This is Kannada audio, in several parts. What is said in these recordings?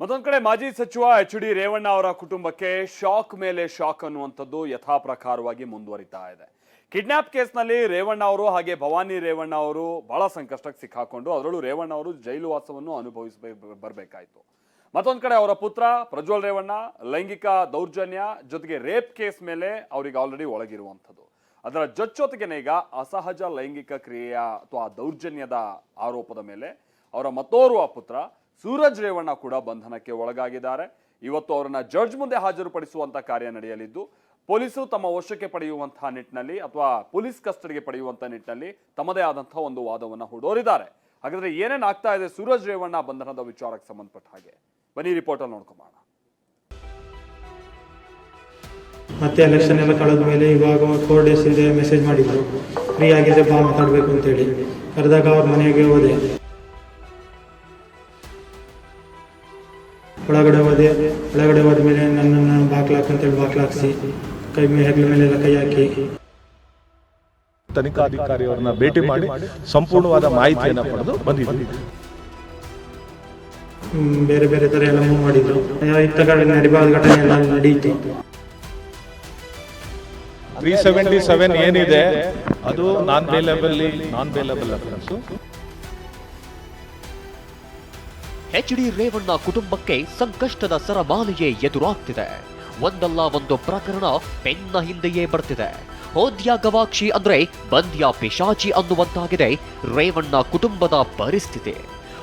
ಮತ್ತೊಂದ್ ಕಡೆ ಮಾಜಿ ಸಚಿವ ಎಚ್ ಡಿ ರೇವಣ್ಣ ಅವರ ಕುಟುಂಬಕ್ಕೆ ಶಾಕ್ ಮೇಲೆ ಶಾಕ್ ಅನ್ನುವಂಥದ್ದು ಯಥಾಪ್ರಕಾರವಾಗಿ ಮುಂದುವರಿತಾ ಇದೆ. ಕಿಡ್ನಾಪ್ ಕೇಸ್ನಲ್ಲಿ ರೇವಣ್ಣ ಅವರು ಹಾಗೆ ಭವಾನಿ ರೇವಣ್ಣ ಅವರು ಬಹಳ ಸಂಕಷ್ಟಕ್ಕೆ ಸಿಕ್ಕಾಕೊಂಡು ಅದರಲ್ಲೂ ರೇವಣ್ಣ ಅವರು ಜೈಲು ವಾಸವನ್ನು ಅನುಭವಿಸಬೇಕು ಬರಬೇಕಾಯಿತು. ಮತ್ತೊಂದು ಕಡೆ ಅವರ ಪುತ್ರ ಪ್ರಜ್ವಲ್ ರೇವಣ್ಣ ಲೈಂಗಿಕ ದೌರ್ಜನ್ಯ ಜೊತೆಗೆ ರೇಪ್ ಕೇಸ್ ಮೇಲೆ ಅವರಿಗೆ ಆಲ್ರೆಡಿ ಒಳಗಿರುವಂಥದ್ದು. ಅದರ ಜೊತೆಗೇನೆ ಈಗ ಅಸಹಜ ಲೈಂಗಿಕ ಕ್ರಿಯೆಯ ಅಥವಾ ದೌರ್ಜನ್ಯದ ಆರೋಪದ ಮೇಲೆ ಅವರ ಮತ್ತೋರ್ವ ಪುತ್ರ ಸೂರಜ್ ರೇವಣ್ಣ ಕೂಡ ಬಂಧನಕ್ಕೆ ಒಳಗಾಗಿದ್ದಾರೆ. ಇವತ್ತು ಅವರನ್ನ ಜಡ್ಜ್ ಮುಂದೆ ಹಾಜರುಪಡಿಸುವಂತ ಕಾರ್ಯ ನಡೆಯಲಿದ್ದು, ಪೊಲೀಸರು ತಮ್ಮ ವಶಕ್ಕೆ ಪಡೆಯುವಂತಹ ನಿಟ್ಟಿನಲ್ಲಿ ಅಥವಾ ಪೊಲೀಸ್ ಕಸ್ಟಡಿಗೆ ಪಡೆಯುವಂತ ನಿಟ್ಟಿನಲ್ಲಿ ತಮ್ಮದೇ ಆದಂತಹ ಒಂದು ವಾದವನ್ನ ಹೂಡೋರಿದ್ದಾರೆ. ಹಾಗಾದ್ರೆ ಏನೇನಾಗ್ತಾ ಇದೆ ಸೂರಜ್ ರೇವಣ್ಣ ಬಂಧನದ ವಿಚಾರಕ್ಕೆ ಸಂಬಂಧಪಟ್ಟ ಹಾಗೆ? ಬನ್ನಿ ರಿಪೋರ್ಟ್ ಅಲ್ಲಿ ನೋಡ್ಕೊಂಬೋಣ ಮತ್ತೆ ಎಲೆಕ್ಷನ್ ಎಲ್ಲ ಕಳೆದ ಮೇಲೆ ಇವಾಗ ಫೋರ್ ಡೇಸ್ ಹಿಂದೆ ಮೆಸೇಜ್ ಮಾಡಿದ್ರು. ಫ್ರೀ ಆಗಿದ್ರೆ ಬಾ ಮಾತಾಡಬೇಕು ಅಂತೇಳಿ. ಕರೆದಾಗ ಅವ್ರ ಮನೆಗೆ ಹೋದೆ. ಒಳಗಡೆ ಹೋದೆ. ಒಳಗಡೆ ಹೋದ ಮೇಲೆ ನನ್ನನ್ನು ಬಾಕ್ಲಾಕ್ ಅಂತೇಳಿ ಬಾಕ್ಲಾಕ್ಸಿ ಕೈ ಮೇಲೆ ಹೆಗ್ಲ ಮೇಲೆಲ್ಲ ಕೈ ಹಾಕಿ. ತನಿಖಾಧಿಕಾರಿಯವರನ್ನ ಭೇಟಿ ಮಾಡಿ ಸಂಪೂರ್ಣವಾದ ಮಾಹಿತಿಯನ್ನು ಪಡೆದು ಬಂದಿದ್ದೀವಿ ಬೇರೆ ಬೇರೆ ಥರ ಎಲ್ಲ ಮೂವ್ ಮಾಡಿದ್ರು. ಇತ್ತ ಕಡೆ ನಡಿಬಾರ್ದ ಘಟನೆ ಎಲ್ಲ ನಡೀತು. ತ್ರೀ ಸೆವೆಂಟಿ ಸೆವೆನ್ ಏನಿದೆ ಅದು non bailable non bailable offence H D Revanna ಕುಟುಂಬಕ್ಕೆ ಸಂಕಷ್ಟದ ಸರಮಾಲೆಯೇ ಎದುರಾಗ್ತಿದೆ. ಒಂದಲ್ಲ ಒಂದು ಪ್ರಕರಣ ಪೆನ್ನ ಹಿಂದೆಯೇ ಬರ್ತಿದೆ. ಹೋದ್ಯ ಗವಾಕ್ಷಿ ಅಂದ್ರೆ ಬಂದ್ಯ ಪಿಶಾಚಿ ಅನ್ನುವಂತಾಗಿದೆ ರೇವಣ್ಣ ಕುಟುಂಬದ ಪರಿಸ್ಥಿತಿ.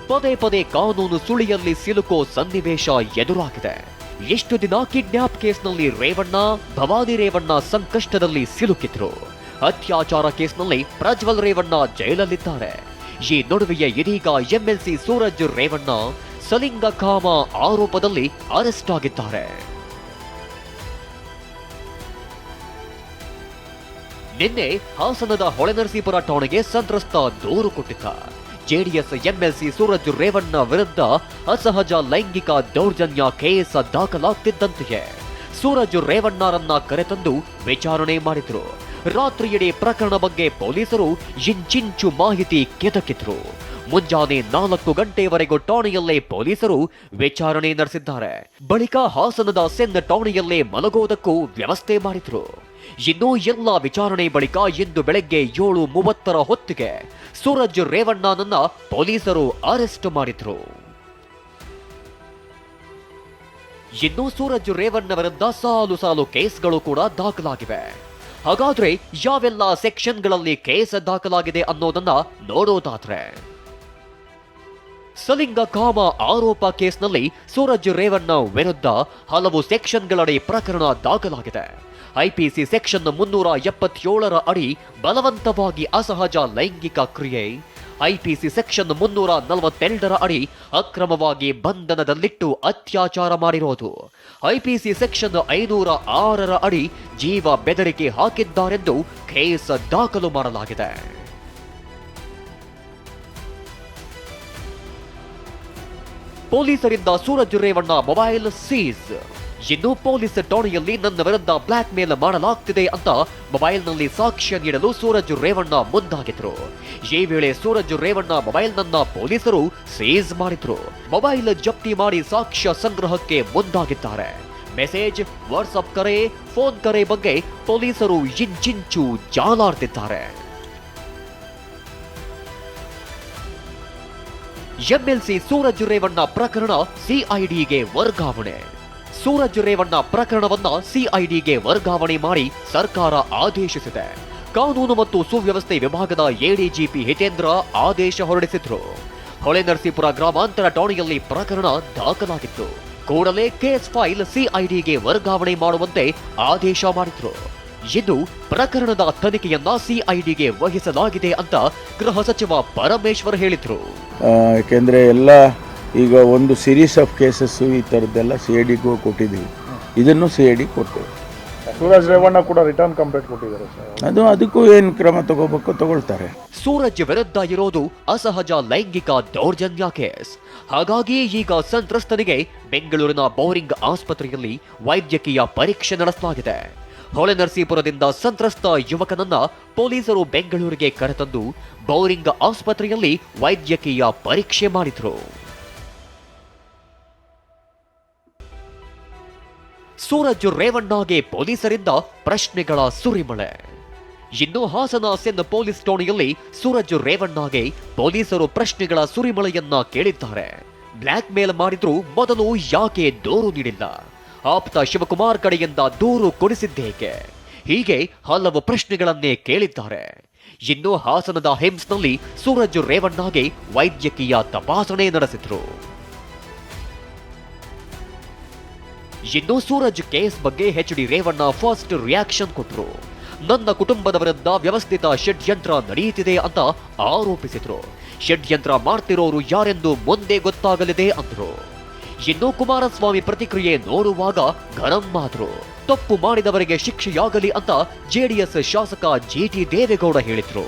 ಪದೇ ಪದೇ ಕಾನೂನು ಸುಳಿಯಲ್ಲಿ ಸಿಲುಕೋ ಸನ್ನಿವೇಶ ಎದುರಾಗಿದೆ. ಎಷ್ಟು ದಿನ ಕಿಡ್ನಾಪ್ ಕೇಸ್ನಲ್ಲಿ ರೇವಣ್ಣ, ಭವಾನಿ ರೇವಣ್ಣ ಸಂಕಷ್ಟದಲ್ಲಿ ಸಿಲುಕಿದ್ರು. ಅತ್ಯಾಚಾರ ಕೇಸ್ನಲ್ಲಿ ಪ್ರಜ್ವಲ್ ರೇವಣ್ಣ ಜೈಲಲ್ಲಿದ್ದಾರೆ. ಈ ನಡುವೆಯ ಇದೀಗ ಎಂಎಲ್ಸಿ ಸೂರಜ್ ರೇವಣ್ಣ ಸಲಿಂಗಕಾಮ ಆರೋಪದಲ್ಲಿ ಅರೆಸ್ಟ್ ಆಗಿದ್ದಾರೆ. ನಿನ್ನೆ ಹಾಸನದ ಹೊಳೆನರಸೀಪುರ ಠಾಣೆಗೆ ಸಂತ್ರಸ್ತ ದೂರು ಕೊಟ್ಟಿದ್ದ. ಜೆಡಿಎಸ್ ಎಂಎಲ್ಸಿ ಸೂರಜ್ ರೇವಣ್ಣ ವಿರುದ್ಧ ಅಸಹಜ ಲೈಂಗಿಕ ದೌರ್ಜನ್ಯ ಕೇಸ್ ದಾಖಲಾಗ್ತಿದ್ದಂತೆಯೇ. ಸೂರಜ್ ರೇವಣ್ಣರನ್ನ ಕರೆತಂದು ವಿಚಾರಣೆ ಮಾಡಿದ್ರು. ರಾತ್ರಿಯಿಡೀ ಪ್ರಕರಣ ಬಗ್ಗೆ ಪೊಲೀಸರು ಇಂಚಿಂಚು ಮಾಹಿತಿ ಕೆದಕಿದ್ರು. ಮುಂಜಾನೆ ನಾಲ್ಕು ಗಂಟೆವರೆಗೂ ಠಾಣೆಯಲ್ಲೇ ಪೊಲೀಸರು ವಿಚಾರಣೆ ನಡೆಸಿದ್ದಾರೆ. ಬಳಿಕ ಹಾಸನದ ಸೆನ್ ಠಾಣೆಯಲ್ಲೇ ಮಲಗೋದಕ್ಕೂ ವ್ಯವಸ್ಥೆ ಮಾಡಿದ್ರು. ಇನ್ನು ಎಲ್ಲ ವಿಚಾರಣೆ ಬಳಿಕ ಇಂದು ಬೆಳಗ್ಗೆ ಏಳು ಮೂವತ್ತರ ಹೊತ್ತಿಗೆ ಸೂರಜ್ ರೇವಣ್ಣನನ್ನ ಪೊಲೀಸರು ಅರೆಸ್ಟ್ ಮಾಡಿದ್ರು. ಇನ್ನು ಸೂರಜ್ ರೇವಣ್ಣ ವಿರುದ್ಧ ಸಾಲು ಸಾಲು ಕೇಸ್ಗಳು ಕೂಡ ದಾಖಲಾಗಿವೆ. ಹಾಗಾದ್ರೆ ಯಾವೆಲ್ಲ ಸೆಕ್ಷನ್ಗಳಲ್ಲಿ ಕೇಸ್ ದಾಖಲಾಗಿದೆ ಅನ್ನೋದನ್ನ ನೋಡೋದಾದ್ರೆ. ಸಲಿಂಗ ಕಾಮ ಆರೋಪ ಕೇಸ್ನಲ್ಲಿ ಸೂರಜ್ ರೇವಣ್ಣ ವಿರುದ್ಧ ಹಲವು ಸೆಕ್ಷನ್ಗಳಡಿ ಪ್ರಕರಣ ದಾಖಲಾಗಿದೆ. ಐಪಿಸಿ ಸೆಕ್ಷನ್ ಮುನ್ನೂರ ಎಪ್ಪತ್ತೇಳರ ಅಡಿ ಬಲವಂತವಾಗಿ ಅಸಹಜ ಲೈಂಗಿಕ ಕ್ರಿಯೆ. ಐಪಿಸಿ ಸೆಕ್ಷನ್ ಮುನ್ನೂರ ನಲವತ್ತೆರಡರ ಅಡಿ ಅಕ್ರಮವಾಗಿ ಬಂಧನದಲ್ಲಿಟ್ಟು ಅತ್ಯಾಚಾರ ಮಾಡಿರೋದು. ಐಪಿಸಿ ಸೆಕ್ಷನ್ ಐನೂರ ಆರರ ಅಡಿ ಜೀವ ಬೆದರಿಕೆ ಹಾಕಿದ್ದಾರೆಂದು ಕೇಸ್ ದಾಖಲು ಮಾಡಲಾಗಿದೆ. ಪೊಲೀಸರಿಂದ ಸೂರಜ್ ರೇವಣ್ಣ ಮೊಬೈಲ್ ಸೀಸ್. ಇನ್ನು ಪೊಲೀಸ್ ಠಾಣೆಯಲ್ಲಿ ನನ್ನ ವಿರುದ್ಧ ಬ್ಲಾಕ್ ಮೇಲ್ ಮಾಡಲಾಗ್ತಿದೆ ಅಂತ ಮೊಬೈಲ್ನಲ್ಲಿ ಸಾಕ್ಷ್ಯ ನೀಡಲು ಸೂರಜ್ ರೇವಣ್ಣ ಮುಂದಾಗಿದ್ರು. ಈ ವೇಳೆ ಸೂರಜ್ ರೇವಣ್ಣ ಮೊಬೈಲ್ನನ್ನ ಪೊಲೀಸರು ಸೀಸ್ ಮಾಡಿದ್ರು. ಮೊಬೈಲ್ ಜಪ್ತಿ ಮಾಡಿ ಸಾಕ್ಷ್ಯ ಸಂಗ್ರಹಕ್ಕೆ ಮುಂದಾಗಿದ್ದಾರೆ. ಮೆಸೇಜ್ ವಾಟ್ಸಪ್ ಕರೆ, ಫೋನ್ ಕರೆ ಬಗ್ಗೆ ಪೊಲೀಸರು ಇಂಚಿಂಚು ಜಾಲಾಡ್ತಿದ್ದಾರೆ. ಎಂಎಲ್ಸಿ ಸೂರಜ್ ರೇವಣ್ಣ ಪ್ರಕರಣ ಸಿಐಡಿಗೆ ವರ್ಗಾವಣೆ. ಸೂರಜ್ ರೇವಣ್ಣ ಪ್ರಕರಣವನ್ನ ಸಿಐಡಿಗೆ ವರ್ಗಾವಣೆ ಮಾಡಿ ಸರ್ಕಾರ ಆದೇಶಿಸಿದೆ. ಕಾನೂನು ಮತ್ತು ಸುವ್ಯವಸ್ಥೆ ವಿಭಾಗದ ಎಡಿಜಿಪಿ ಹಿತೇಂದ್ರ ಆದೇಶ ಹೊರಡಿಸಿದ್ರು. ಹೊಳೆನರಸೀಪುರ ಗ್ರಾಮಾಂತರ ಠಾಣೆಯಲ್ಲಿ ಪ್ರಕರಣ ದಾಖಲಾಗಿತ್ತು. ಕೂಡಲೇ ಕೇಸ್ ಫೈಲ್ ಸಿಐಡಿಗೆ ವರ್ಗಾವಣೆ ಮಾಡುವಂತೆ ಆದೇಶ ಮಾಡಿದ್ರು. ಇನ್ನು ಪ್ರಕರಣದ ತನಿಖೆಯನ್ನ ಸಿಐಡಿಗೆ ವಹಿಸಲಾಗಿದೆ ಅಂತ ಗೃಹ ಸಚಿವ ಪರಮೇಶ್ವರ್ ಹೇಳಿದ್ರು. ಯಾಕೆಂದರೆ ಎಲ್ಲ ಈಗ ಒಂದು ಸೀರೀಸ್ ಆಫ್ ಕೇಸಸ್ಸು ಈ ಥರದ್ದೆಲ್ಲ ಸಿ ಐ ಡಿಗೂ ಕೊಟ್ಟಿದ್ದೀವಿ. ಇದನ್ನು ಸಿ ಐ ಡಿ ಕೊಡ್ತೇವೆ ಸೂರಜ್ ರೇವಣ್ಣ ಕೂಡ ರಿಟರ್ನ್ ಕಂಪ್ಲೇಂಟ್ ಕೊಟ್ಟಿದ್ದಾರೆ ಸರ್. ಅದು ಅದಕ್ಕೂ ಏನು ಕ್ರಮ ತಗೋಬೇಕು ತಗೊಳ್ತಾರೆ. ಸೂರಜ್ ವಿರುದ್ಧ ಇರೋದು ಅಸಹಜ ಲೈಂಗಿಕ ದೌರ್ಜನ್ಯ ಕೇಸ್. ಹಾಗಾಗಿ ಈಗ ಸಂತ್ರಸ್ತನಿಗೆ ಬೆಂಗಳೂರಿನ ಬೌರಿಂಗ್ ಆಸ್ಪತ್ರೆಯಲ್ಲಿ ವೈದ್ಯಕೀಯ ಪರೀಕ್ಷೆ ನಡೆಸಲಾಗಿದೆ. ಹೊಳೆನರಸೀಪುರದಿಂದ ಸಂತ್ರಸ್ತ ಯುವಕನನ್ನ ಪೊಲೀಸರು ಬೆಂಗಳೂರಿಗೆ ಕರೆತಂದು ಬೌರಿಂಗ್ ಆಸ್ಪತ್ರೆಯಲ್ಲಿ ವೈದ್ಯಕೀಯ ಪರೀಕ್ಷೆ ಮಾಡಿದ್ರು. ಸೂರಜ್ ರೇವಣ್ಣಗೆ ಪೊಲೀಸರಿಂದ ಪ್ರಶ್ನೆಗಳ ಸುರಿಮಳೆ. ಇನ್ನು ಹಾಸನ ಸೆನ್ ಪೊಲೀಸ್ ಠಾಣೆಯಲ್ಲಿ ಸೂರಜ್ ರೇವಣ್ಣಗೆ ಪೊಲೀಸರು ಪ್ರಶ್ನೆಗಳ ಸುರಿಮಳೆಯನ್ನ ಕೇಳಿದ್ದಾರೆ. ಬ್ಲ್ಯಾಕ್ ಮೇಲ್ ಮಾಡಿದ್ರು ಮೊದಲು ಯಾಕೆ ದೂರು ನೀಡಿಲ್ಲ? ಆಪ್ತ ಶಿವಕುಮಾರ್ ಕಡೆಯಿಂದ ದೂರು ಕೊಡಿಸಿದ್ದೇಕೆ? ಹೀಗೆ ಹಲವು ಪ್ರಶ್ನೆಗಳನ್ನೇ ಕೇಳಿದ್ದಾರೆ. ಇನ್ನು ಹಾಸನದ ಹಿಮ್ಸ್ನಲ್ಲಿ ಸೂರಜ್ ರೇವಣ್ಣಗೆ ವೈದ್ಯಕೀಯ ತಪಾಸಣೆ ನಡೆಸಿದ್ರು. ಇನ್ನು ಸೂರಜ್ ಕೇಸ್ ಬಗ್ಗೆ H D Revanna first reaction ಕೊಟ್ಟರು ನನ್ನ ಕುಟುಂಬದ ವಿರುದ್ಧ ವ್ಯವಸ್ಥಿತ ಷಡ್ಯಂತ್ರ ನಡೆಯುತ್ತಿದೆ ಅಂತ ಆರೋಪಿಸಿದ್ರು. ಷಡ್ಯಂತ್ರ ಮಾಡ್ತಿರೋರು ಯಾರೆಂದು ಮುಂದೆ ಗೊತ್ತಾಗಲಿದೆ ಅಂದ್ರು. ಇನ್ನು ಕುಮಾರಸ್ವಾಮಿ ಪ್ರತಿಕ್ರಿಯೆ ನೋಡುವಾಗ ಗರಂ ಆದ್ರು ತಪ್ಪು ಮಾಡಿದವರಿಗೆ ಶಿಕ್ಷೆಯಾಗಲಿ ಅಂತ ಜೆಡಿಎಸ್ ಶಾಸಕ ಜಿ ಟಿ ದೇವೇಗೌಡ ಹೇಳಿದ್ರು.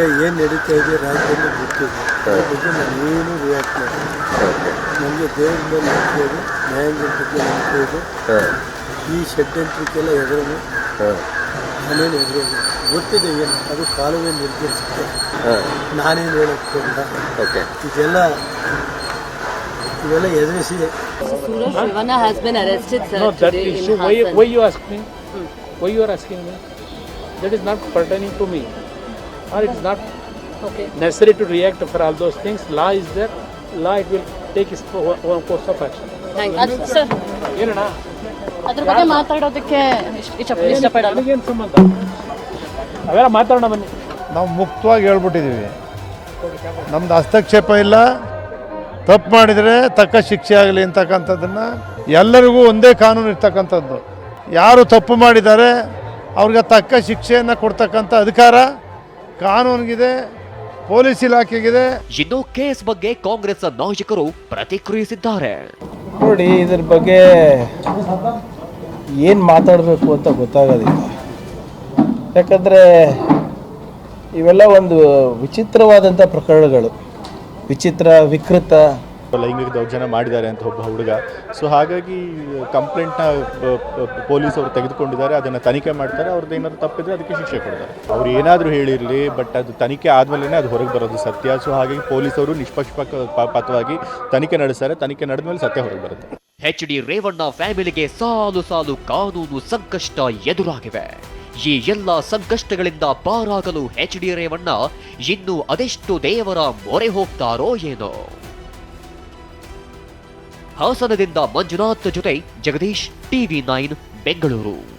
ಏನ್ ನಡೀತಾ ಇದೆ ರಾಜ್ಯದಲ್ಲಿ ಏನು ರಿಯಾಕ್ಟ್ ನನಗೆ ದೇವ್ರ ಮೇಲೆ ನಂಬಿಕೆ ಇದೆ ನ್ಯಾಯಾಂಗದ ಬಗ್ಗೆ ನಂಬಿಕೆ ಇದೆ ಈ ಷಡ್ಯಂತ್ರಕ್ಕೆಲ್ಲ ಎದುರು ನಾನೇನು ಎದುರು ಗೊತ್ತಿದೆ ಏನು ಅದು ಕಾಲವೇ ನಿರ್ಧರಿಸುತ್ತೆ ನಾನೇನು ಹೇಳಕ್ಕೆ ಹೋಗಿಲ್ಲ ಇದೆಲ್ಲ ಇವೆಲ್ಲ ಎದುರಿಸಿ Suraj Shivana has been arrested, sir, No, that today in issue, why, Hassan. why you ask me? Why you are asking me? That is not pertaining to me. Or it is not Okay. necessary to react for all those things. Law is there. Law it will take is course of action you, ಏನಣ್ಣ? ಅದ್ರ ಬಗ್ಗೆ ಮಾತಾಡೋದಕ್ಕೆ ಇಷ್ಟ- ಇಷ್ಟ- ಇಷ್ಟಪಡಲ್ಲ. ನನಗೇನು ಸಂಬಂಧ? ಅವೆಲ್ಲ ಮಾತಾಡೋಣ ಬನ್ನಿ. ನಾವು ಮುಕ್ತವಾಗಿ ಹೇಳ್ಬಿಟ್ಟಿದ್ದೀವಿ. ನಮ್ದು ಹಸ್ತಕ್ಷೇಪ ಇಲ್ಲ. ತಪ್ಪು ಮಾಡಿದರೆ ತಕ್ಕ ಶಿಕ್ಷೆ ಆಗಲಿ ಅಂತಕ್ಕಂಥದ್ದನ್ನು ಎಲ್ಲರಿಗೂ ಒಂದೇ ಕಾನೂನು ಇರ್ತಕ್ಕಂಥದ್ದು. ಯಾರು ತಪ್ಪು ಮಾಡಿದ್ದಾರೆ ಅವ್ರಿಗೆ ತಕ್ಕ ಶಿಕ್ಷೆಯನ್ನು ಕೊಡ್ತಕ್ಕಂಥ ಅಧಿಕಾರ ಕಾನೂನಿಗಿದೆ. ಪೊಲೀಸ್ ಇಲಾಖೆಗಿದೆ. ಇನ್ನು ಕೇಸ್ ಬಗ್ಗೆ ಕಾಂಗ್ರೆಸ್ ನಾಯಕರು ಪ್ರತಿಕ್ರಿಯಿಸಿದ್ದಾರೆ. ನೋಡಿ ಇದ್ರ ಬಗ್ಗೆ ಏನು ಮಾತಾಡಬೇಕು ಅಂತ ಗೊತ್ತಾಗೋದಿಲ್ಲ. ಯಾಕಂದರೆ ಇವೆಲ್ಲ ಒಂದು ವಿಚಿತ್ರವಾದಂಥ ಪ್ರಕರಣಗಳು. ವಿಚಿತ್ರ ವಿಕೃತ ಲೈಂಗಿಕ ದೌರ್ಜನ್ಯ ಮಾಡಿದ್ದಾರೆ ಅಂತ ಒಬ್ಬ ಹುಡುಗ. ಸೊ ಹಾಗಾಗಿ ಕಂಪ್ಲೇಂಟ್ನ ಪೊಲೀಸ್ ಅವರು ತೆಗೆದುಕೊಂಡಿದ್ದಾರೆ. ಅದನ್ನು ತನಿಖೆ ಮಾಡ್ತಾರೆ. ಅವ್ರದ್ದು ಏನಾದರೂ ತಪ್ಪಿದ್ರೆ ಅದಕ್ಕೆ ಶಿಕ್ಷೆ ಕೊಡ್ತಾರೆ. ಅವ್ರು ಏನಾದರೂ ಹೇಳಿರಲಿ ಬಟ್ ಅದು ತನಿಖೆ ಆದಮೇಲೆ ಅದು ಹೊರಗೆ ಬರೋದು ಸತ್ಯ. ಸೊ ಹಾಗಾಗಿ ಪೊಲೀಸರು ನಿಷ್ಪಕ್ಷಪಾತವಾಗಿ ತನಿಖೆ ನಡೆಸ್ತಾರೆ. ತನಿಖೆ ನಡೆದ ಸತ್ಯ ಹೊರಗೆ ಬರುತ್ತೆ. ಎಚ್ ಡಿ ರೇವಣ್ಣ ಫ್ಯಾಮಿಲಿಗೆ ಸಾಲು ಸಾಲು ಕಾನೂನು ಸಂಕಷ್ಟ ಎದುರಾಗಿವೆ. ಈ ಎಲ್ಲ ಸಂಕಷ್ಟಗಳಿಂದ ಪಾರಾಗಲು ಎಚ್ ಡಿ ರೇವಣ್ಣ ಇನ್ನು ಅದೆಷ್ಟು ದೇವರ ಮೊರೆ ಹೋಗ್ತಾರೋ ಏನೋ. ಹಾಸನದಿಂದ ಮಂಜುನಾಥ್ ಜೊತೆ ಜಗದೀಶ್ ಟಿವಿ ನೈನ್ ಬೆಂಗಳೂರು.